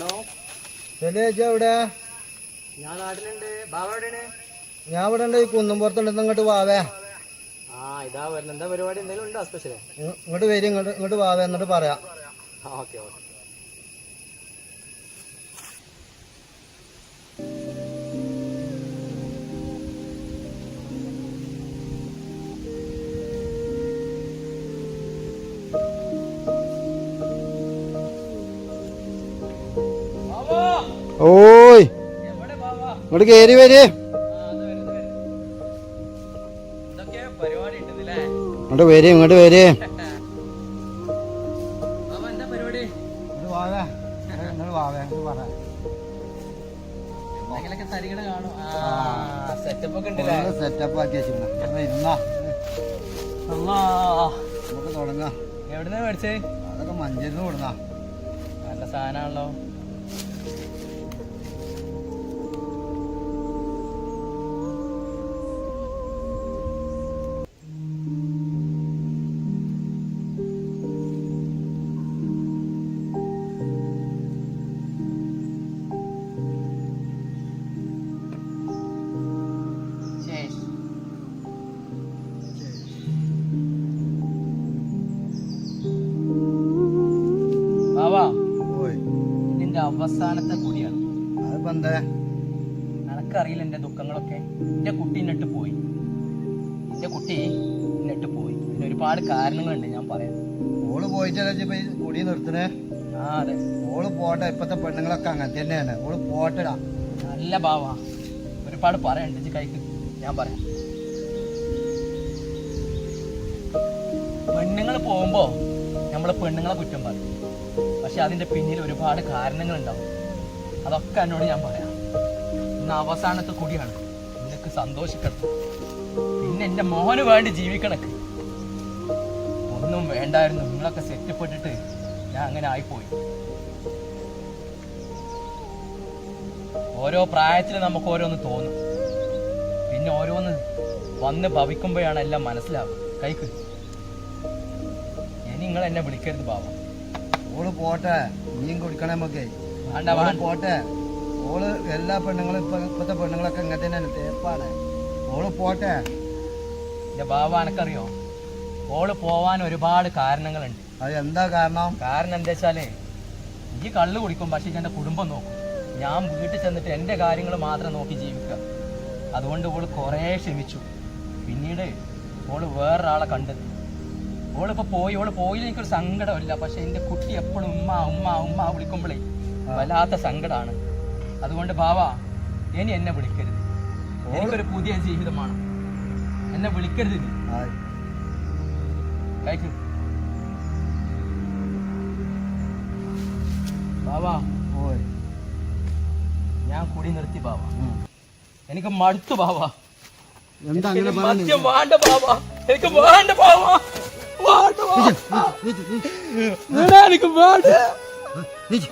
Hello. എവിടെ? ഞാൻ നാട്ടിലുണ്ട്. ബാബ എവിടെയാണ്? ഞാൻ ഇവിടെ ഉണ്ട്. ഈ കുന്നുംപുറത്തുണ്ട് ഇങ്ങോട്ട് വാവേ. ആ ഇതാ വരുന്നത്. എന്താ പരിപാടി? എന്തെങ്കിലും ഉണ്ടോ സ്പെഷ്യൽ ഇങ്ങോട്ട് വരും. ഇങ്ങോട്ട് ഇങ്ങോട്ട് വാവേ. എന്നിട്ട് പറയാം. Okay okay. ഓയ്. ഇങ്ങോട്ട് കയറി വര്. ഇങ്ങോട്ട് വര് ഇങ്ങോട്ട് വര്. സെറ്റപ്പ് ആക്കി വെച്ചിരുന്ന. നമുക്ക് തുടങ്ങാം. എവിടുന്നാ മേടിച്ചേ? അതൊക്കെ മഞ്ചേരിന്ന് കൊടുന്നാ. നല്ല സാധനമാണല്ലോ. Thank you. അവസാനത്തെ കൂടിയാണ് അതിപ്പോ എന്താ? നിനക്കറിയില്ല എന്റെ ദുഃഖങ്ങളൊക്കെ. എന്റെ കുട്ടി ഇന്നിട്ട് പോയി. എന്റെ കുട്ടി ഇന്നിട്ട് പോയി. പിന്നെ ഒരുപാട് കാരണങ്ങളുണ്ട് ഞാൻ പറയാം. ഓൾ പോയിട്ടല്ലേ കുടി നിർത്തണേ? ആ അതെ. ഓൾ പോട്ടെ ഇപ്പത്തെ പെണ്ണുങ്ങളൊക്കെ അങ്ങനെ തന്നെയാണ്. ഓൾ പോട്ടടാ നല്ല ഭാവ. ഒരുപാട് പറയണ്ട് കൈക്ക്. ഞാൻ പറയാം. പെണ്ണുങ്ങൾ പോകുമ്പോ നമ്മൾ പെണ്ണുങ്ങളെ കുറ്റം പറയും. പക്ഷെ അതിന്റെ പിന്നിൽ ഒരുപാട് കാരണങ്ങൾ ഉണ്ടാവും അതൊക്കെ എന്നോട് ഞാൻ പറയാം. ഇന്ന് അവസാനത്തെ കുടിയാണ്. നിനക്ക് സന്തോഷിക്കണം. പിന്നെ എന്റെ മോന് വേണ്ടി ജീവിക്കണക്ക്. ഒന്നും വേണ്ടായിരുന്നു. നിങ്ങളൊക്കെ സെറ്റപ്പെട്ടിട്ട് ഞാൻ അങ്ങനെ ആയിപ്പോയി. ഓരോ പ്രായത്തിൽ നമുക്ക് ഓരോന്ന് തോന്നും. പിന്നെ ഓരോന്ന് വന്ന് ഭവിക്കുമ്പോഴാണ് എല്ലാം മനസ്സിലാവുക. കൈക്ക്. ഇനി നിങ്ങൾ എന്നെ വിളിക്കരുത് ബാബ ഓൾ പോട്ടെ നീയും കുടിക്കണേ നമുക്ക് പോട്ടെ. ഓൾ എല്ലാ പെണ്ണുങ്ങളും ഇപ്പൊ ഇപ്പത്തെ പെണ്ണുങ്ങളൊക്കെ ഇങ്ങനെ തന്നെയാണ് തേപ്പാണ്. ഓൾ പോട്ടെ. എന്റെ ബാബ എനക്കറിയോ ഓൾ പോവാൻ ഒരുപാട് കാരണങ്ങളുണ്ട്. അത് എന്താ കാരണം? കാരണം എന്താ വെച്ചാലേ ഈ കള്ള് കുടിക്കും പക്ഷെ എന്റെ കുടുംബം നോക്കും. ഞാൻ വീട്ടിൽ ചെന്നിട്ട് എന്റെ കാര്യങ്ങൾ മാത്രം നോക്കി ജീവിക്കുക. അതുകൊണ്ട് ഓൾ കുറേ ക്ഷമിച്ചു. പിന്നീട് ഓൾ വേറൊരാളെ കണ്ടെത്തി ഓളിപ്പോ പോയി ഓൾ പോയി എനിക്കൊരു സങ്കടമില്ല. പക്ഷെ എന്റെ കുട്ടി എപ്പോഴും ഉമ്മ ഉമ്മ ഉമ്മ വിളിക്കുമ്പോഴേ വല്ലാത്ത സങ്കടമാണ് അതുകൊണ്ട് ബാവ ഇനി എന്നെ വിളിക്കരുത്. എനിക്കൊരു പുതിയ ജീവിതമാണ് എന്നെ വിളിക്കരുത് കഴിക്ക് ബാവാ ഓയ്. ഞാൻ കുടി നിർത്തി ബാവ. എനിക്ക് മടുത്തു ബാബ എന്താ മദ്യം വേണ്ട ബാബ എനിക്ക് വേണ്ട ബാവ. വേണ്ട ബാവ. നീച്ച്,